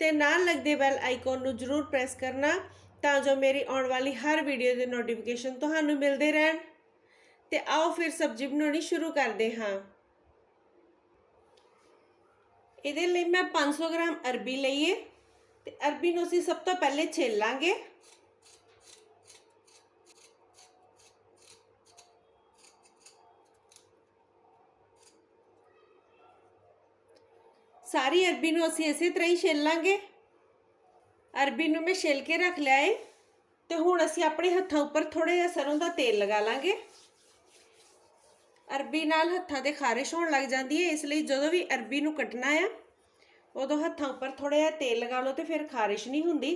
ਤੇ ਨਾਲ ਲੱਗਦੇ ਬੈਲ ਆਈਕਨ ਨੂੰ ਜ਼ਰੂਰ ਪ੍ਰੈਸ ਕਰਨਾ ਤਾਂ ਜੋ ਮੇਰੀ ਆਉਣ ਵਾਲੀ ਹਰ ਵੀਡੀਓ ਦੇ ਨੋਟੀਫਿਕੇਸ਼ਨ ਤੁਹਾਨੂੰ ਮਿਲਦੇ ਰਹਿਣ। ਤੇ ਆਓ ਫਿਰ ਸਬਜ਼ੀ ਬਣਾਉਣੀ ਸ਼ੁਰੂ ਕਰਦੇ ਹਾਂ। ਇਹਦੇ ਲਈ ਮੈਂ 500 ਗ੍ਰਾਮ ਅਰਬੀ ਲਈਏ ਤੇ ਅਰਬੀ ਨੂੰ ਅਸੀਂ ਸਭ ਤੋਂ ਪਹਿਲੇ ਛਿੱਲ ਲਾਂਗੇ ਸਾਰੀ ਅਰਬੀ ਨੂੰ ਅਸੀਂ ਇਸੇ ਤਰ੍ਹਾਂ ਹੀ ਛਿੱਲ ਲਾਂਗੇ ਅਰਬੀ ਨੂੰ ਮੈਂ ਛਿੱਲ ਕੇ ਰੱਖ ਲਿਆ ਏ। ਤੇ ਹੁਣ ਅਸੀਂ ਆਪਣੇ ਹੱਥਾਂ ਉੱਪਰ ਥੋੜਾ ਜਿਹਾ ਸਰੋਂ ਦਾ ਤੇਲ ਲਗਾ ਲਾਂਗੇ। ਅਰਬੀ ਨਾਲ ਹੱਥਾਂ ਤੇ ਖਾਰਿਸ਼ ਹੋਣ ਲੱਗ ਜਾਂਦੀ ਹੈ ਇਸ ਲਈ ਜਦੋਂ ਵੀ ਅਰਬੀ ਨੂੰ ਕੱਟਣਾ ਆ, ਉਦੋਂ ਹੱਥਾਂ ਉੱਪਰ ਥੋੜਾ ਜਿਹਾ ਤੇਲ ਲਗਾ ਲਓ ਤੇ ਫਿਰ ਖਾਰਿਸ਼ ਨਹੀਂ ਹੁੰਦੀ।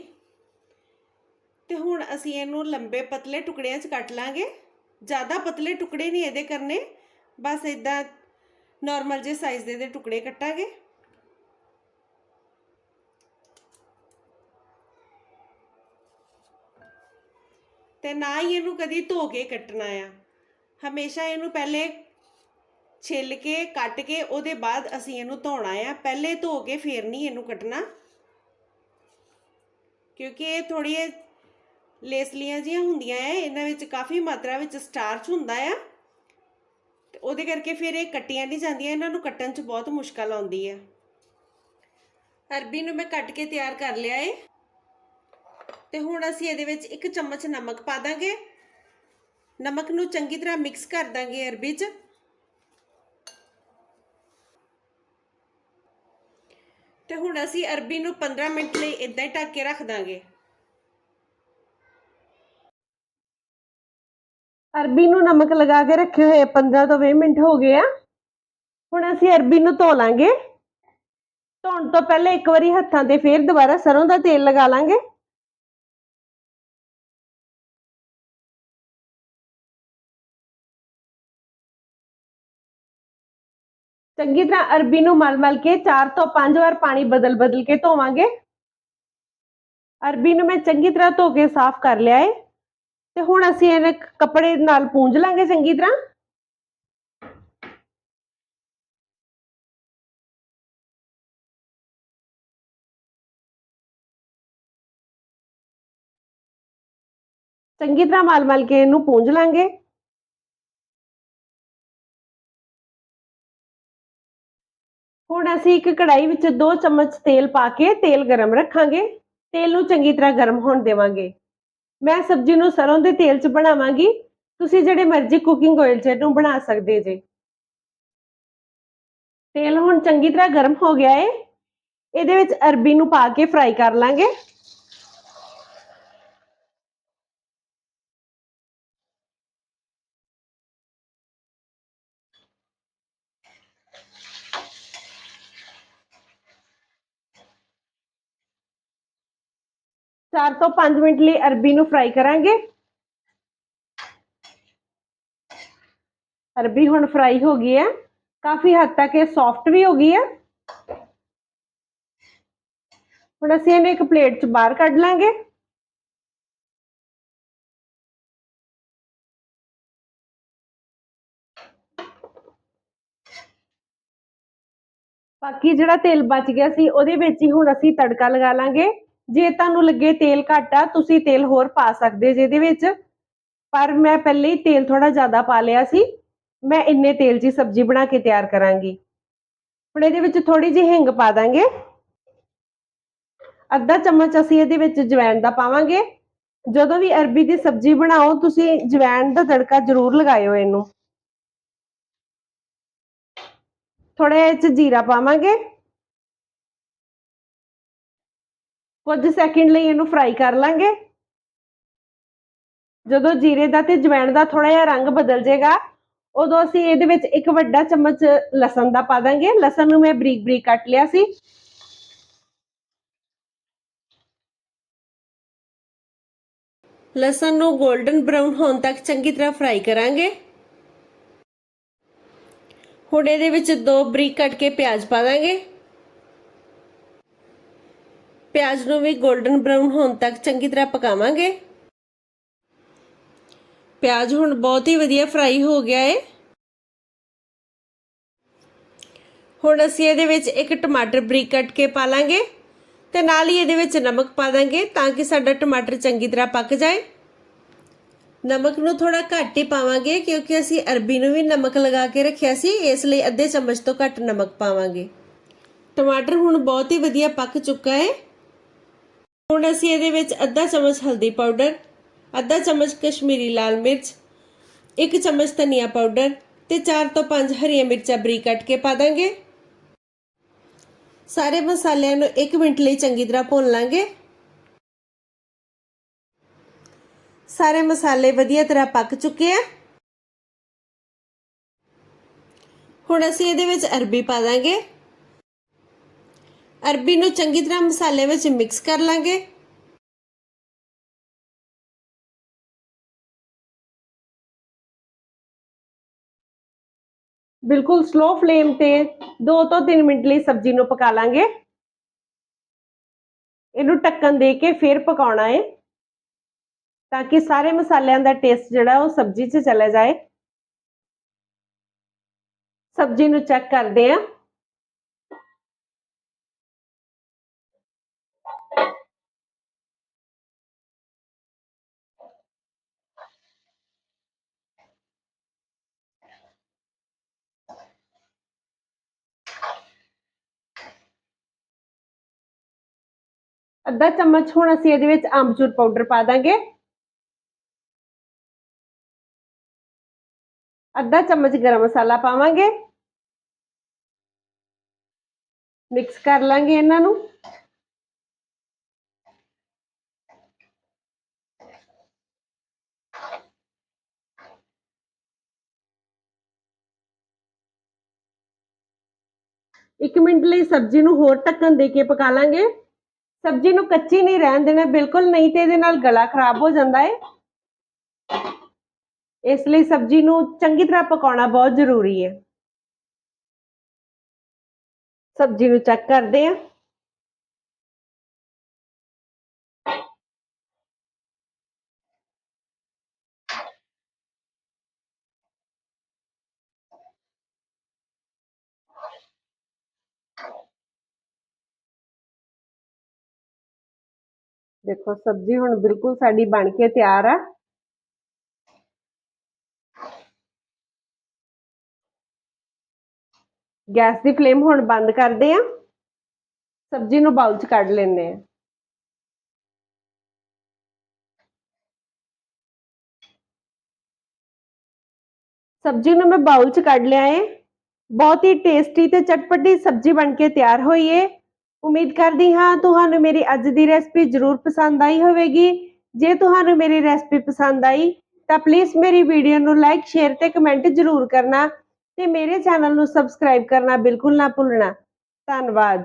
ਤੇ ਹੁਣ ਅਸੀਂ ਇਹਨੂੰ ਲੰਬੇ ਪਤਲੇ ਟੁਕੜਿਆਂ 'ਚ ਕੱਟ ਲਾਂਗੇ। ਜ਼ਿਆਦਾ ਪਤਲੇ ਟੁਕੜੇ ਨਹੀਂ ਇਹਦੇ ਕਰਨੇ, ਬਸ ਇਦਾਂ ਨਾਰਮਲ ਜੇ ਸਾਈਜ਼ ਦੇ ਦੇ ਟੁਕੜੇ ਕੱਟਾਂਗੇ। ਤੇ ਨਾ ਹੀ ਇਹਨੂੰ ਕਦੀ ਧੋ ਕੇ ਕੱਟਣਾ ਆ। ਹਮੇਸ਼ਾ ਇਹਨੂੰ ਪਹਿਲੇ ਛਿੱਲ ਕੇ, ਕੱਟ ਕੇ ਉਹਦੇ ਬਾਅਦ ਅਸੀਂ ਇਹਨੂੰ ਧੋਣਾ ਆ। ਪਹਿਲੇ ਧੋ ਕੇ ਫੇਰ ਨਹੀਂ ਇਹਨੂੰ ਕੱਟਣਾ। ਕਿਉਂਕਿ ਇਹ ਥੋੜੀ ਲੇਸਲੀਆਂ ਜੀਆਂ ਹੁੰਦੀਆਂ ਐ ਇਹਨਾਂ ਵਿੱਚ ਕਾਫੀ ਮਾਤਰਾ ਵਿੱਚ ਸਟਾਰਚ ਹੁੰਦਾ ਆ। ਤੇ ਉਹਦੇ ਕਰਕੇ ਫਿਰ ਇਹ ਕੱਟੀਆਂ ਨਹੀਂ ਜਾਂਦੀਆਂ। ਇਹਨਾਂ ਨੂੰ ਕੱਟਣ 'ਚ ਬਹੁਤ ਮੁਸ਼ਕਲ ਆਉਂਦੀ ਆ। ਅਰਬੀ ਨੂੰ ਮੈਂ ਕੱਟ ਕੇ ਤਿਆਰ ਕਰ ਲਿਆ ਏ। ਤੇ ਹੁਣ ਅਸੀਂ ਇਹਦੇ ਵਿੱਚ ਇੱਕ ਚਮਚ ਨਮਕ ਪਾ ਦਾਂਗੇ। ਨਮਕ ਨੂੰ ਚੰਗੀ ਤਰ੍ਹਾਂ ਮਿਕਸ ਕਰ ਦਾਂਗੇ ਅਰਬੀ 'ਚ ਤੇ ਹੁਣ ਅਸੀਂ ਅਰਬੀ ਨੂੰ 15 ਮਿੰਟ ਲਈ ਇਦਾਂ ਹੀ ਢੱਕ ਕੇ ਰੱਖ ਦਾਂਗੇ। ਅਰਬੀ ਨੂੰ ਨਮਕ ਲਗਾ ਕੇ ਰੱਖੇ ਹੋਏ 15 ਤੋਂ 20 ਮਿੰਟ ਹੋ ਗਏ ਆ। ਹੁਣ ਅਸੀਂ ਅਰਬੀ ਨੂੰ ਧੋ ਲਾਂਗੇ। ਧੋਣ ਤੋਂ ਪਹਿਲੇ ਇੱਕ ਵਾਰੀ ਹੱਥਾਂ ਤੇ ਫੇਰ ਦੁਬਾਰਾ ਸਰੋਂ ਦਾ ਤੇਲ ਲਗਾ ਲਾਂਗੇ। ਚੰਗੀ ਤਰ੍ਹਾਂ ਅਰਬੀ ਨੂੰ ਮਲ-ਮਲ ਕੇ 4 ਤੋਂ 5 ਵਾਰ ਪਾਣੀ ਬਦਲ-ਬਦਲ ਕੇ ਧੋਵਾਂਗੇ। ਅਰਬੀ ਨੂੰ ਮੈਂ ਚੰਗੀ ਤਰ੍ਹਾਂ ਧੋ ਕੇ ਸਾਫ਼ ਕਰ ਲਿਆ ਏ। ਤੇ ਹੁਣ ਅਸੀਂ ਇਹਨੇ ਕੱਪੜੇ ਨਾਲ ਪੂੰਝ ਲਾਂਗੇ ਚੰਗੀ ਤਰ੍ਹਾਂ। ਚੰਗੀ ਤਰ੍ਹਾਂ ਮਲ-ਮਲ ਕੇ ਇਹਨੂੰ ਪੂੰਝ ਲਾਂਗੇ। ਅਸੀਂ ਇੱਕ ਕੜਾਈ ਵਿੱਚ 2 ਚਮਚ ਤੇਲ ਪਾ ਕੇ ਤੇਲ ਗਰਮ ਰੱਖਾਂਗੇ। ਤੇਲ ਨੂੰ ਚੰਗੀ ਤਰ੍ਹਾਂ ਗਰਮ ਹੋਣ ਦੇਵਾਂਗੇ। ਮੈਂ ਸਬਜ਼ੀ ਨੂੰ ਸਰੋਂ ਦੇ ਤੇਲ 'ਚ ਬਣਾਵਾਂਗੀ। ਤੁਸੀਂ ਜਿਹੜੇ ਮਰਜ਼ੀ ਕੁਕਿੰਗ ਆਇਲ 'ਚ ਇਹਨੂੰ ਬਣਾ ਸਕਦੇ ਜੇ। ਤੇਲ ਹੁਣ ਚੰਗੀ ਤਰ੍ਹਾਂ ਗਰਮ ਹੋ ਗਿਆ ਏ। ਇਹਦੇ ਵਿੱਚ ਅਰਬੀ ਨੂੰ ਪਾ ਕੇ ਫਰਾਈ ਕਰ ਲਾਂਗੇ। ਚਾਰ ਤੋਂ 5 ਮਿੰਟ ਲਈ ਅਰਬੀ ਨੂੰ ਫਰਾਈ ਕਰਾਂਗੇ। ਅਰਬੀ ਹੁਣ ਫਰਾਈ ਹੋ ਗਈ ਹੈ। ਕਾਫੀ ਹੱਦ ਤੱਕ ਇਹ ਸੌਫਟ ਵੀ ਹੋ ਗਈ ਹੈ। ਹੁਣ ਅਸੀਂ ਇਹਨੂੰ ਇੱਕ ਪਲੇਟ 'ਚ ਬਾਹਰ ਕੱਢ ਲਾਂਗੇ। ਬਾਕੀ ਜਿਹੜਾ ਤੇਲ ਬਚ ਗਿਆ ਸੀ, ਉਹਦੇ ਵਿੱਚ ਹੀ ਹੁਣ ਅਸੀਂ ਤੜਕਾ ਲਗਾ ਲਾਂਗੇ। ਜੇ ਤੁਹਾਨੂੰ ਲੱਗੇ ਤੇਲ ਘੱਟ ਆ, ਤੁਸੀਂ ਤੇਲ ਹੋਰ ਪਾ ਸਕਦੇ ਜੇ ਇਹਦੇ ਵਿੱਚ। ਪਰ ਮੈਂ ਪਹਿਲੇ ਹੀ ਤੇਲ ਥੋੜਾ ਜ਼ਿਆਦਾ ਪਾ ਲਿਆ ਸੀ। ਮੈਂ ਇੰਨੇ ਤੇਲ 'ਚ ਸਬਜ਼ੀ ਬਣਾ ਕੇ ਤਿਆਰ ਕਰਾਂਗੀ। ਹੁਣ ਇਹਦੇ ਵਿੱਚ ਥੋੜੀ ਜਿਹੀ ਹਿੰਗ ਪਾ ਦਾਂਗੇ। ਅੱਧਾ ਚਮਚ ਅਸੀਂ ਇਹਦੇ ਵਿੱਚ ਜਵੈਣ ਦਾ ਪਾਵਾਂਗੇ। ਜਦੋਂ ਵੀ ਅਰਬੀ ਦੀ ਸਬਜ਼ੀ ਬਣਾਓ, ਤੁਸੀਂ ਜਵੈਣ ਦਾ ਤੜਕਾ ਜ਼ਰੂਰ ਲਗਾਇਓ ਇਹਨੂੰ। ਥੋੜਾ ਇਹ ਚ ਜੀਰਾ ਪਾਵਾਂਗੇ। ਕੁਝ ਸੈਕਿੰਡ ਲਈ ਇਹਨੂੰ ਫਰਾਈ ਕਰ ਲਾਂਗੇ। ਜਦੋਂ ਜੀਰੇ ਦਾ ਤੇ ਜਵੈਣ ਦਾ ਥੋੜਾ ਜਿਹਾ ਰੰਗ ਬਦਲ ਜਾਏਗਾ, ਉਦੋਂ ਅਸੀਂ ਇਹਦੇ ਵਿੱਚ ਇੱਕ ਵੱਡਾ ਚਮਚ ਲਸਣ ਦਾ ਪਾ ਦਾਂਗੇ। ਲਸਣ ਨੂੰ ਮੈਂ ਬਰੀਕ ਬਰੀਕ ਕੱਟ ਲਿਆ ਸੀ। ਲਸਣ ਨੂੰ 골ਡਨ ਬ੍ਰਾਊਨ ਹੋਣ ਤੱਕ ਚੰਗੀ ਤਰ੍ਹਾਂ ਫਰਾਈ ਕਰਾਂਗੇ। ਹੁਣ ਇਹਦੇ ਵਿੱਚ ਦੋ ਬਰੀਕ ਕੱਟ ਕੇ ਪਿਆਜ਼ ਪਾ ਦਾਂਗੇ। ਪਿਆਜ਼ ਨੂੰ ਵੀ 골ਡਨ ਬ੍ਰਾਊਨ ਹੋਣ ਤੱਕ ਚੰਗੀ ਤਰ੍ਹਾਂ ਪਕਾਵਾਂਗੇ। ਪਿਆਜ਼ ਹੁਣ ਬਹੁਤ ਹੀ ਵਧੀਆ ਫਰਾਈ ਹੋ ਗਿਆ ਹੈ ਹੁਣ ਅਸੀਂ ਇਹਦੇ ਵਿੱਚ ਇੱਕ ਟਮਾਟਰ ਬਰੀਕ ਕੱਟ ਕੇ ਪਾ ਲਾਂਗੇ ਤੇ ਨਾਲ ਹੀ ਇਹਦੇ ਵਿੱਚ ਨਮਕ ਪਾ ਦਾਂਗੇ ਤਾਂ ਕਿ ਸਾਡਾ ਟਮਾਟਰ ਚੰਗੀ ਤਰ੍ਹਾਂ ਪੱਕ ਜਾਏ। ਨਮਕ ਨੂੰ ਥੋੜਾ ਘੱਟ ਹੀ ਪਾਵਾਂਗੇ ਕਿਉਂਕਿ ਅਸੀਂ ਅਰਬੀ ਨੂੰ ਵੀ ਨਮਕ ਲਗਾ ਕੇ ਰੱਖਿਆ ਸੀ, ਇਸ ਲਈ ਅੱਧੇ ਚਮਚ ਤੋਂ ਘੱਟ ਨਮਕ ਪਾਵਾਂਗੇ। ਟਮਾਟਰ ਹੁਣ ਬਹੁਤ ਹੀ ਵਧੀਆ ਪੱਕ ਚੁੱਕਾ ਹੈ ਹੁਣ ਅਸੀਂ ਇਹਦੇ ਵਿੱਚ ਅੱਧਾ ਚਮਚ ਹਲਦੀ ਪਾਊਡਰ, ਅੱਧਾ ਚਮਚ ਕਸ਼ਮੀਰੀ ਲਾਲ ਮਿਰਚ, ਇੱਕ ਚਮਚ ਧਨੀਆ ਪਾਊਡਰ ਤੇ 4 ਤੋਂ 5 ਹਰੀਆਂ ਮਿਰਚਾਂ ਬਰੀਕ ਕੱਟ ਕੇ ਪਾ ਦਾਂਗੇ। ਸਾਰੇ ਮਸਾਲਿਆਂ ਨੂੰ 1 ਮਿੰਟ ਲਈ ਚੰਗੀ ਤਰ੍ਹਾਂ ਭੁੰਨ ਲਾਂਗੇ। ਸਾਰੇ ਮਸਾਲੇ ਵਧੀਆ ਤਰ੍ਹਾਂ ਪੱਕ ਚੁੱਕੇ ਆ। ਹੁਣ ਅਸੀਂ ਇਹਦੇ ਵਿੱਚ ਅਰਬੀ ਪਾ ਦਾਂਗੇ। ਅਰਬੀ ਨੂੰ ਚੰਗੀ ਤਰ੍ਹਾਂ ਮਸਾਲੇ ਵਿੱਚ ਮਿਕਸ ਕਰ ਲਾਂਗੇ। ਬਿਲਕੁਲ ਸਲੋ ਫਲੇਮ ਤੇ 2 ਤੋਂ 3 ਮਿੰਟ ਲਈ ਸਬਜ਼ੀ ਨੂੰ ਪਕਾ ਲਾਂਗੇ। ਇਹਨੂੰ ਢੱਕਣ ਦੇ ਕੇ ਫਿਰ ਪਕਾਉਣਾ ਹੈ ਤਾਂ ਕਿ ਸਾਰੇ ਮਸਾਲਿਆਂ ਦਾ ਟੇਸਟ ਜਿਹੜਾ ਉਹ ਸਬਜ਼ੀ 'ਚ ਚਲਾ ਜਾਏ। ਸਬਜ਼ੀ ਨੂੰ ਚੈੱਕ ਕਰਦੇ ਆਂ। ਅੱਧਾ ਚਮਚ ਹੁਣ ਅਸੀਂ ਇਹਦੇ ਵਿੱਚ ਆਮਚੂਰ ਪਾਊਡਰ ਪਾ ਦਾਂਗੇ। ਅੱਧਾ ਚਮਚ ਗਰਮ ਮਸਾਲਾ ਪਾਵਾਂਗੇ। ਮਿਕਸ ਕਰ ਲਾਂਗੇ ਇਹਨਾਂ ਨੂੰ। ਇੱਕ ਮਿੰਟ ਲਈ ਸਬਜ਼ੀ ਨੂੰ ਹੋਰ ਢੱਕਣ ਦੇ ਕੇ ਪਕਾ ਲਾਂਗੇ। ਸਬਜ਼ੀ ਨੂੰ ਕੱਚੀ ਨਹੀਂ ਰਹਿਣ ਦੇਣਾ, ਬਿਲਕੁਲ ਨਹੀਂ ਤੇ ਇਹਦੇ ਨਾਲ ਗਲਾ ਖਰਾਬ ਹੋ ਜਾਂਦਾ ਹੈ ਇਸ ਲਈ ਸਬਜ਼ੀ ਨੂੰ ਚੰਗੀ ਤਰ੍ਹਾਂ ਪਕਾਉਣਾ ਬਹੁਤ ਜ਼ਰੂਰੀ ਹੈ ਸਬਜ਼ੀ ਨੂੰ ਚੈੱਕ ਕਰਦੇ ਹਾਂ ਦੇਖੋ ਸਬਜ਼ੀ ਹੁਣ ਬਿਲਕੁਲ ਸਾਡੀ ਬਣ ਕੇ ਤਿਆਰ ਆ ਗੈਸ ਦੀ ਫਲੇਮ ਹੁਣ ਬੰਦ ਕਰਦੇ ਆ ਸਬਜ਼ੀ ਨੂੰ ਬਾਉਲ 'ਚ ਕੱਢ ਲੈਂਦੇ ਆ ਸਬਜ਼ੀ ਨੂੰ ਮੈਂ ਬਾਉਲ 'ਚ ਕੱਢ ਲਿਆ ਏ ਬਹੁਤ ਹੀ ਟੇਸਟੀ ਤੇ ਚਟਪਟੀ ਸਬਜ਼ੀ ਬਣ ਕੇ ਤਿਆਰ ਹੋਈ ਏ ਉਮੀਦ ਕਰਦੀ ਹਾਂ ਤੁਹਾਨੂੰ ਮੇਰੀ ਅੱਜ ਦੀ ਰੈਸਪੀ ਜ਼ਰੂਰ ਪਸੰਦ ਆਈ ਹੋਵੇਗੀ। ਜੇ ਤੁਹਾਨੂੰ ਮੇਰੀ ਰੈਸਪੀ ਪਸੰਦ ਆਈ, ਤਾਂ ਪਲੀਜ਼ ਮੇਰੀ ਵੀਡੀਓ ਨੂੰ ਲਾਈਕ ਸ਼ੇਅਰ ਤੇ ਕਮੈਂਟ ਜ਼ਰੂਰ ਕਰਨਾ ਤੇ ਮੇਰੇ ਚੈਨਲ ਨੂੰ ਸਬਸਕ੍ਰਾਈਬ ਕਰਨਾ ਬਿਲਕੁਲ ਨਾ ਭੁੱਲਣਾ। ਧੰਨਵਾਦ।